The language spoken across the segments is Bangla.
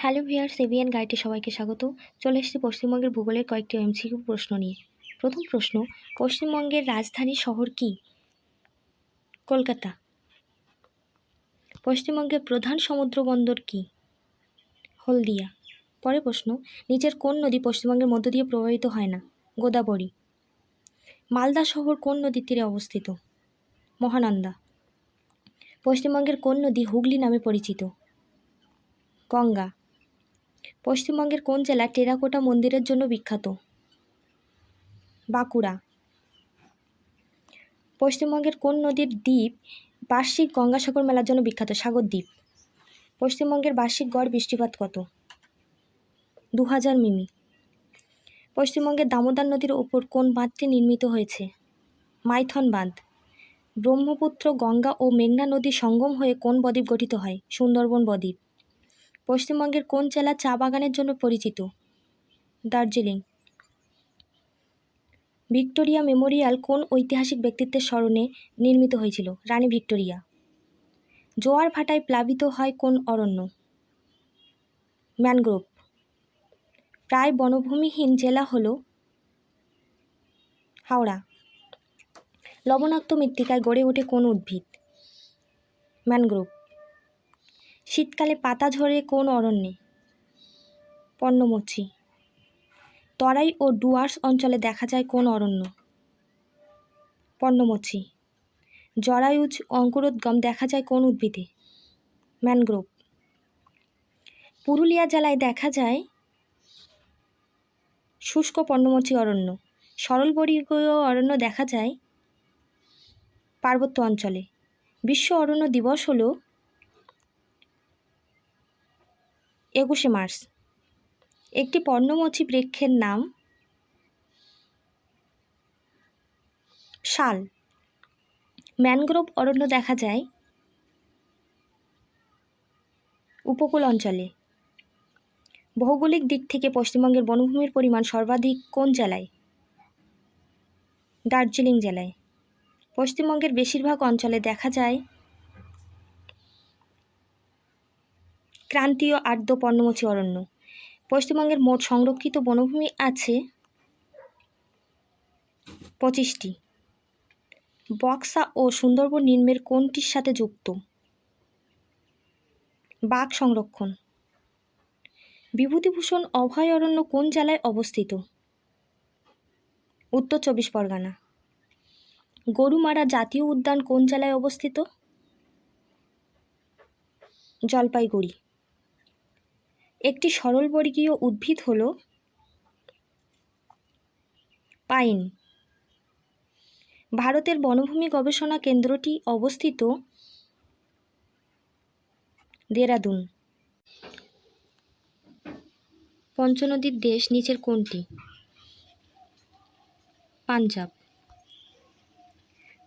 হ্যালো ভিয়ার সেভিয়ান গাইডে সবাইকে স্বাগত। চলে এসেছি পশ্চিমবঙ্গের ভূগোলের কয়েকটি এমসিকিউ প্রশ্ন নিয়ে। প্রথম প্রশ্ন, পশ্চিমবঙ্গের রাজধানী শহর কি? কলকাতা। পশ্চিমবঙ্গের প্রধান সমুদ্র বন্দর কি? হলদিয়া। পরের প্রশ্ন, নিচের কোন নদী পশ্চিমবঙ্গের মধ্য দিয়ে প্রবাহিত হয় না? গোদাবরী। মালদা শহর কোন নদীর তীরে অবস্থিত? মহানন্দা। পশ্চিমবঙ্গের কোন নদী হুগলি নামে পরিচিত? গঙ্গা। পশ্চিমবঙ্গের কোন জেলা টেরাকোটা মন্দিরের জন্য বিখ্যাত? বাঁকুড়া। পশ্চিমবঙ্গের কোন নদীর দ্বীপ বার্ষিক গঙ্গাসাগর মেলার জন্য বিখ্যাত? সাগর দ্বীপ। পশ্চিমবঙ্গের বার্ষিক গড় বৃষ্টিপাত কত? দু হাজার মিমি। পশ্চিমবঙ্গের দামোদর নদীর ওপর কোন বাঁধটি নির্মিত হয়েছে? মাইথন বাঁধ। ব্রহ্মপুত্র, গঙ্গা ও মেঘনা নদী সঙ্গম হয়ে কোন বদ্বীপ গঠিত হয়? সুন্দরবন বদ্বীপ। পশ্চিমবঙ্গের কোন জেলা চা বাগানের জন্য পরিচিত? দার্জিলিং। ভিক্টোরিয়া মেমোরিয়াল কোন ঐতিহাসিক ব্যক্তিত্বের স্মরণে নির্মিত হয়েছিল? রানী ভিক্টোরিয়া। জোয়ার ভাটায় প্লাবিত হয় কোন অরণ্য? ম্যানগ্রোভ। প্রায় বনভূমিহীন জেলা হল হাওড়া। লবণাক্ত মৃত্তিকায় গড়ে ওঠে কোন উদ্ভিদ? ম্যানগ্রোভ। শীতকালে পাতা ঝরে কোন অরণ্যে পর্ণমোচী তরাই ও ডুয়ার্স অঞ্চলে দেখা যায় কোন অরণ্য। পর্ণমোচী জরায়ুজ, অঙ্কুরোদ্গম দেখা যায় কোন উদ্ভিদে। ম্যানগ্রোভ। পুরুলিয়া জেলায় দেখা যায় শুষ্ক পর্ণমোচী অরণ্য। সরলবর্গীয় অরণ্য দেখা যায় পার্বত্য অঞ্চলে। বিশ্ব অরণ্য দিবস হল একুশে মার্চ। একটি পর্ণমোচী বৃক্ষের নাম শাল। ম্যানগ্রোভ অরণ্য দেখা যায় উপকূল অঞ্চলে। ভৌগোলিক দিক থেকে পশ্চিমবঙ্গের বনভূমির পরিমাণ সর্বাধিক কোন জেলায়? দার্জিলিং জেলায়। পশ্চিমবঙ্গের বেশিরভাগ অঞ্চলে দেখা যায় ক্রান্তীয় আর্দ্র পর্ণমোচী অরণ্য। পশ্চিমবঙ্গের মোট সংরক্ষিত বনভূমি আছে পঁচিশটি। বক্সা ও সুন্দরবন নিম্নের কোনটির সাথে যুক্ত? বাঘ সংরক্ষণ। বিভূতিভূষণ অভয়ারণ্য কোন জেলায় অবস্থিত? উত্তর চব্বিশ পরগনা। গরুমারা জাতীয় উদ্যান কোন জেলায় অবস্থিত? জলপাইগুড়ি। একটি সরলবর্গীয় উদ্ভিদ হল পাইন। ভারতের বনভূমি গবেষণা কেন্দ্রটি অবস্থিত দেরাদুন। পঞ্চনদীর দেশ নিচের কোনটি পাঞ্জাব।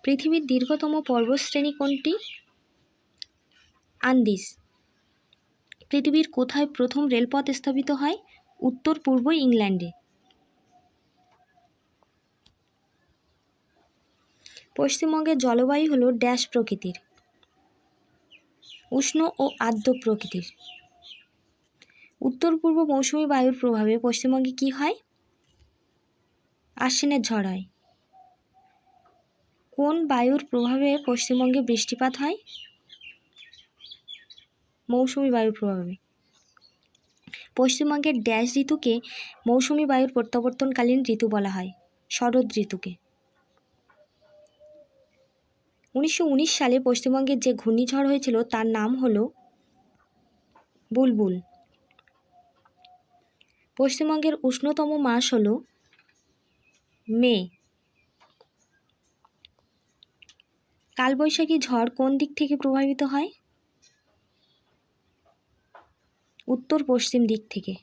পৃথিবীর দীর্ঘতম পর্বতশ্রেণী কোনটি আন্দিস পৃথিবীর কোথায় প্রথম রেলপথ স্থাপিত হয়? উত্তর, পূর্ব ইংল্যান্ডে। পশ্চিমবঙ্গের জলবায়ু হলো ড্যাশ প্রকৃতির, উষ্ণ ও আর্দ্র প্রকৃতির। উত্তর, পূর্ব মৌসুমি বায়ুর প্রভাবে পশ্চিমবঙ্গে কি হয়? আশ্বিনের ঝড় হয়। কোন বায়ুর প্রভাবে পশ্চিমবঙ্গে বৃষ্টিপাত হয়? মৌসুমি বায়ুর প্রভাবে। পশ্চিমবঙ্গের ড্যাশ ঋতুকে মৌসুমি বায়ুর প্রত্যাবর্তনকালীন ঋতু বলা হয়, শরৎ ঋতুকে। উনিশশো উনিশ সালে পশ্চিমবঙ্গের যে ঘূর্ণিঝড় হয়েছিল তার নাম হল বুলবুল। পশ্চিমবঙ্গের উষ্ণতম মাস হল মে। কালবৈশাখী ঝড় কোন দিক থেকে প্রভাবিত হয়? উত্তর পশ্চিম দিক থেকে।